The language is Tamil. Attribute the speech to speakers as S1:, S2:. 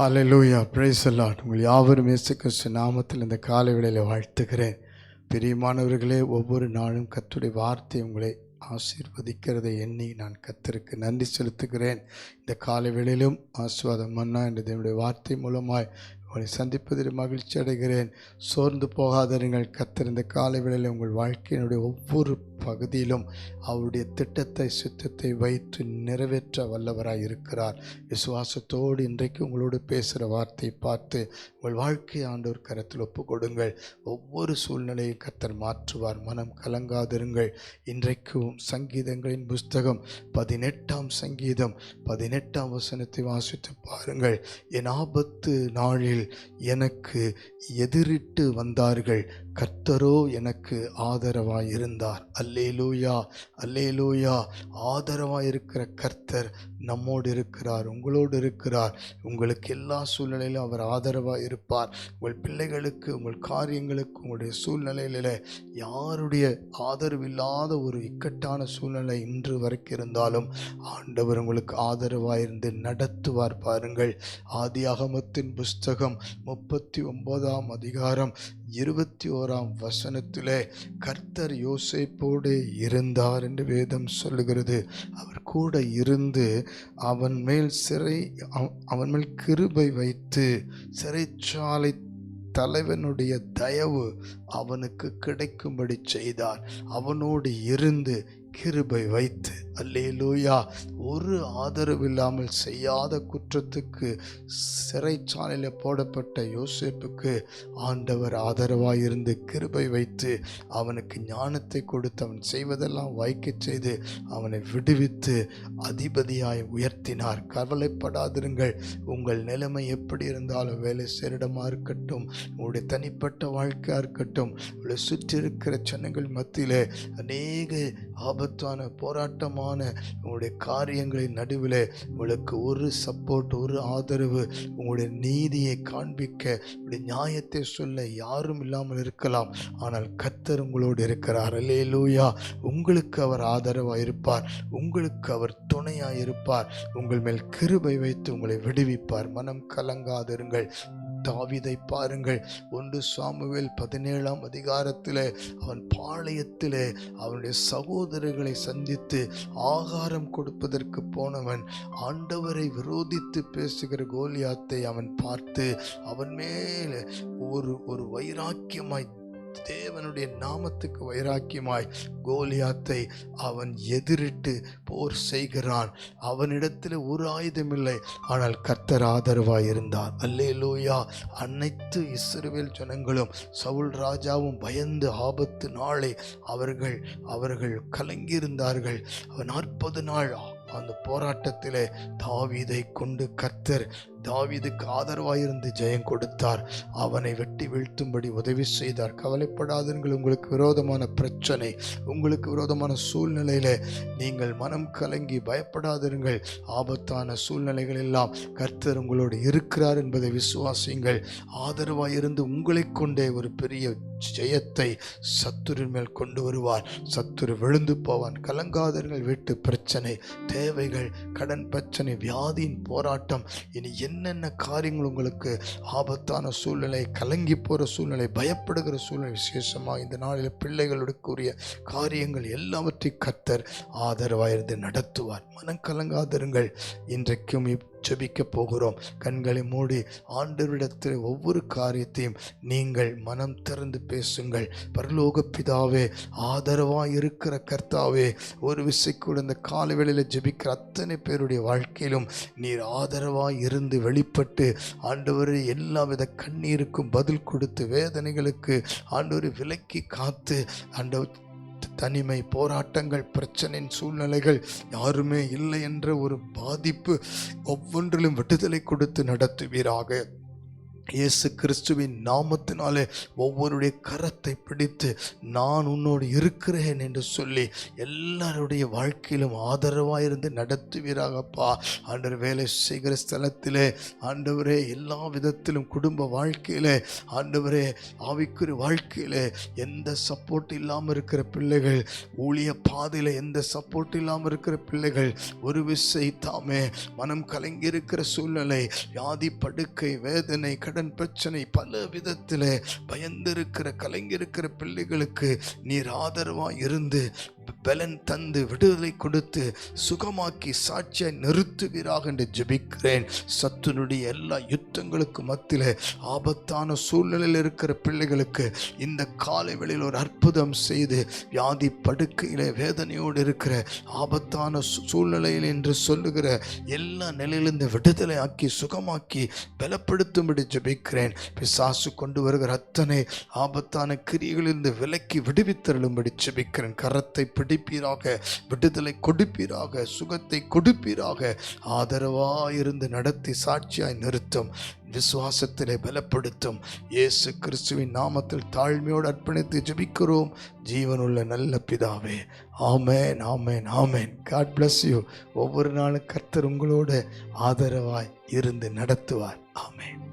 S1: ஹalleluya லூயா the உங்கள் யாவரும் இயேசு கிறிஸ்து நாமத்தில் இந்த காலை வேளையில் வாழ்த்துகிறேன். பிரியமானவர்களே ஒவ்வொரு நாளும் கத்துடைய வார்த்தை உங்களை ஆசீர்வதிக்கிறதை எண்ணி நான் கர்த்தருக்கு நன்றி செலுத்துகிறேன். இந்த காலை வேளையிலும் ஆஸ்வாதம் மன்னா என்ற தேவனுடைய வார்த்தை மூலமாய் உங்களை சந்திப்பதில் மகிழ்ச்சி அடைகிறேன். சோர்ந்து போகாதருங்கள் கர்த்தர் இந்த காலை வேளையில் உங்கள் வாழ்க்கையினுடைய ஒவ்வொரு பகுதியிலும் அவருடைய திட்டத்தை சித்தத்தை வைத்து நிறைவேற்ற வல்லவராக இருக்கிறார். விசுவாசத்தோடு இன்றைக்கு உங்களோடு பேசுகிற வார்த்தை பார்த்து உங்கள் வாழ்க்கை ஆண்டோர் கரத்தில் ஒப்பு கொடுங்கள் ஒவ்வொரு சூழ்நிலையும் கத்தர் மாற்றுவார். மனம் கலங்காதிருங்கள். இன்றைக்கும் சங்கீதங்களின் புஸ்தகம் பதினெட்டாம் சங்கீதம் பதினெட்டாம் வசனத்தை வாசித்து பாருங்கள். என் ஆபத்து நாளில் எனக்கு எதிரிட்டு வந்தார்கள். கர்த்தரோ எனக்கு ஆதரவாய் இருந்தார் அல்லேலூயா அல்லேலூயா. ஆதரவாய் இருக்கிற கர்த்தர் நம்மோடு இருக்கிறார் உங்களோடு இருக்கிறார் உங்களுக்கு எல்லா சூழ்நிலையிலும் அவர் ஆதரவாக இருப்பார் உங்கள் பிள்ளைகளுக்கு உங்கள் காரியங்களுக்கு உங்களுடைய சூழ்நிலையில யாருடைய ஆதரவு இல்லாத ஒரு இக்கட்டான சூழ்நிலை இன்று வரைக்கும் இருந்தாலும் ஆண்டவர் உங்களுக்கு ஆதரவாக இருந்து நடத்துவார் பாருங்கள். ஆதி அகமத்தின் புஸ்தகம் முப்பத்தி ஒன்பதாம் அதிகாரம் இருபத்தி ஓராம் வசனத்திலே கர்த்தர் யோசேப்போடு இருந்தார் என்று வேதம் சொல்லுகிறது. அவர் கூட இருந்து அவன் மேல் சிறை அவன் மேல் கிருபை வைத்து சிறைச்சாலை தலைவனுடைய தயவு அவனுக்கு கிடைக்கும்படி செய்தார். அவனோடு இருந்து கிருபை வைத்து அல்லேலூயா ஒரு ஆதரவு இல்லாமல் செய்யாத குற்றத்துக்கு சிறைச்சாலையில் போடப்பட்ட யோசேப்புக்கு ஆண்டவர் ஆதரவாக இருந்து கிருபை வைத்து அவனுக்கு ஞானத்தை கொடுத்து அவன் செய்வதெல்லாம் வாய்க்கச் செய்து அவனை விடுவித்து அதிபதியாய் உயர்த்தினார். கவலைப்படாதிருங்கள். உங்கள் நிலைமை எப்படி இருந்தாலும் வேலை சேரிடமாக இருக்கட்டும். உங்களுடைய தனிப்பட்ட வாழ்க்கையாக இருக்கட்டும். உங்களை சுற்றி இருக்கிற ஜனங்கள் மத்தியிலே அநேக ஆபத்தான போராட்டமான உங்களுடைய காரியங்களின் நடுவில் உங்களுக்கு ஒரு சப்போர்ட் ஒரு ஆதரவு உங்களுடைய நீதியை காண்பிக்க உங்களுடைய நியாயத்தை சொல்ல யாரும் இல்லாமல் இருக்கலாம். ஆனால் கத்தர் உங்களோடு இருக்கிறார். அல்லேலூயா உங்களுக்கு அவர் ஆதரவாக இருப்பார். உங்களுக்கு அவர் துணையாக இருப்பார். உங்கள் மேல் கிருபை வைத்து உங்களை விடுவிப்பார். மனம் கலங்காதிருங்கள். தாவிதை பாருங்கள். ஒன்று சாமுவேல் பதினேழாம் அதிகாரத்தில் அவன் பாளையத்தில் அவனுடைய சகோதரர்களை சந்தித்து ஆகாரம் கொடுப்பதற்கு போனவன். ஆண்டவரை விரோதித்து பேசுகிற கோலியாத்தை அவன் பார்த்து அவன் மேல் ஒரு ஒரு வைராக்கியமாய் தேவனுடைய நாமத்துக்கு வைராக்கியமாய் கோலியாத்தை அவன் எதிரிட்டு போர் செய்கிறான். அவனிடத்தில் ஒரு ஆயுதமில்லை ஆனால் கர்த்தர் ஆதரவாய் இருந்தார் அல்லே லூயா அனைத்து இஸ்ரவேல் ஜனங்களும் சவுல் ராஜாவும் பயந்து ஆபத்து நாளை அவர்கள் அவர்கள் கலங்கியிருந்தார்கள். அவன் நாற்பது நாள் அந்த போராட்டத்திலே தாவீதை கொண்டு கர்த்தர் தாவீதுக்கு ஆதரவாயிருந்து ஜெயம் கொடுத்தார். அவனை வெட்டி வீழ்த்தும்படி உதவி செய்தார். கவலைப்படாதீர்கள் உங்களுக்கு விரோதமான பிரச்சனை உங்களுக்கு விரோதமான சூழ்நிலையில் நீங்கள் மனம் கலங்கி பயப்படாதிருங்கள் ஆபத்தான சூழ்நிலைகள் எல்லாம் கர்த்தர் உங்களோடு இருக்கிறார் என்பதை விசுவாசியுங்கள். ஆதரவாயிருந்து உங்களை கொண்டே ஒரு பெரிய ஜெயத்தை சத்துரின் மேல் கொண்டு வருவார். சத்துரு விழுந்து போவான். கலங்காதர்கள் வீட்டு பிரச்சனை தேவைகள் கடன் பிரச்சனை வியாதியின் போராட்டம். இனி என்னென்ன காரியங்கள் உங்களுக்கு ஆபத்தான சூழ்நிலை கலங்கி போகிற சூழ்நிலை பயப்படுகிற சூழ்நிலை விசேஷமாக இந்த நாளில் பிள்ளைகளுக்குரிய காரியங்கள் எல்லாவற்றையும் கத்தர் ஆதரவாயிருந்து நடத்துவார். மனம் கலங்காதிருங்கள் இன்றைக்கும் ஜெபிக்கப் போகிறோம். கண்களை மூடி ஆண்டவரிடத்தில் ஒவ்வொரு காரியத்தையும் நீங்கள் மனம் திறந்து பேசுங்கள். பரலோக பிதாவே ஆதரவாக இருக்கிற கர்த்தாவே ஒரு விசைக்கூட இந்த காலை வேளையில் ஜெபிக்கிற அத்தனை பேருடைய வாழ்க்கையிலும் நீர் ஆதரவாக இருந்து வெளிப்பட்டு ஆண்டவர் எல்லா வித கண்ணீருக்கும் பதில் கொடுத்து வேதனைகளுக்கு ஆண்டவரை விலக்கி காத்து ஆண்டவர் தனிமை போராட்டங்கள் பிரச்சனையின் சூழ்நிலைகள் யாருமே இல்லை என்ற ஒரு பாதிப்பு ஒவ்வொன்றிலும் விடுதலை கொடுத்து நடத்துவீராக. இயேசு கிறிஸ்துவின் நாமத்தினாலே ஒவ்வொருடைய கரத்தை பிடித்து நான் உன்னோடு இருக்கிறேன் என்று சொல்லி எல்லாருடைய வாழ்க்கையிலும் ஆதரவாக இருந்து நடத்துவீராகப்பா. ஆண்டவர் வேலை செய்கிற ஸ்தலத்திலே ஆண்டவரே எல்லா விதத்திலும் குடும்ப வாழ்க்கையிலே ஆண்டவரே ஆவிக்குரிய வாழ்க்கையிலே எந்த சப்போர்ட் இல்லாமல் இருக்கிற பிள்ளைகள் ஊழிய பாதையில் எந்த சப்போர்ட் இல்லாமல் இருக்கிற பிள்ளைகள் ஒரு விசை தாமே மனம் கலங்கி இருக்கிற சூழ்நிலை வியாதி படுக்கை வேதனை கடன் பிரச்சனை பல விதத்தில் பயந்திருக்கிற கலங்கியிருக்கிற பிள்ளைகளுக்கு நீர் ஆதரவாக இருந்து பலன் தந்து விடுதலை கொடுத்து சுகமாக்கி சாட்சியை நிறுத்துவீராக என்று ஜெபிக்கிறேன். சத்துனுடைய எல்லா யுத்தங்களுக்கு மத்தியில் ஆபத்தான சூழ்நிலையில் இருக்கிற பிள்ளைகளுக்கு இந்த காலை வேளையில் ஒரு அற்புதம் செய்து வியாதி படுக்கையில் வேதனையோடு இருக்கிற ஆபத்தான சூழ்நிலையில் என்று சொல்லுகிற எல்லா நிலையிலிருந்து விடுதலை ஆக்கி சுகமாக்கி பலப்படுத்தும்படி ஜெபிக்கிறேன். பிசாசு கொண்டு வருகிற அத்தனை ஆபத்தான கிரியைகளிலிருந்து விலக்கி விடுவித்தருளும்படி ஜெபிக்கிறேன். கரத்தை பிடிப்பீராக விடுதலை கொடுப்பீராக சுகத்தை கொடுப்பீராக ஆதரவாயிருந்து நடத்தி சாட்சியாய் நிறுத்தும் விசுவாசத்திலே பலப்படுத்தும். இயேசு கிறிஸ்துவின் நாமத்தில் தாழ்மையோடு அர்ப்பணித்து ஜபிக்கிறோம். ஜீவனுள்ள நல்ல பிதாவே ஆமேன் ஆமேன் ஆமேன். காட் பிளஸ் யூ ஒவ்வொரு நாளும் கர்த்தர் உங்களோட ஆதரவாய் இருந்து நடத்துவார். ஆமேன்.